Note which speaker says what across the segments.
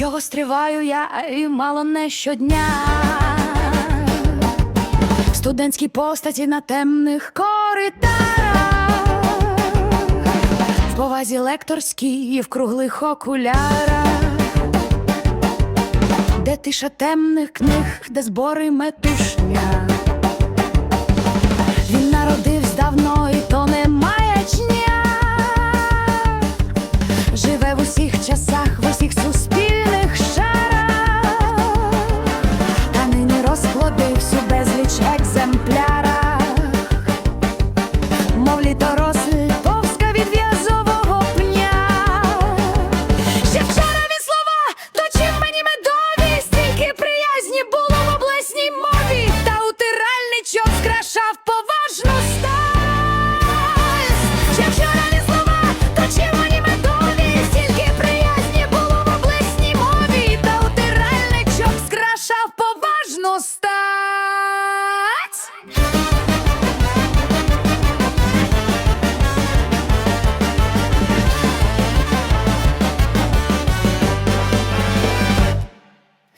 Speaker 1: Його стриваю я і мало не щодня. Студентські постаті на темних коридорах, в повазі лекторській і в круглих окулярах, де тиша темних книг, де збори метушня.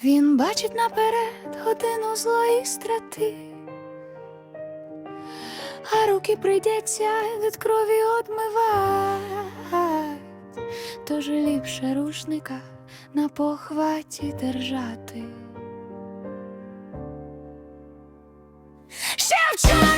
Speaker 1: Він бачить наперед годину злої страти, а руки прийдеться від крові одмивать, тож ліпше рушника на похваті держати. Шевченко!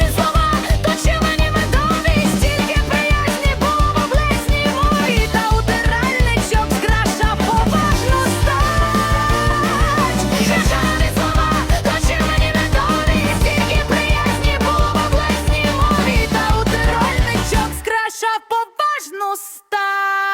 Speaker 1: кожну став.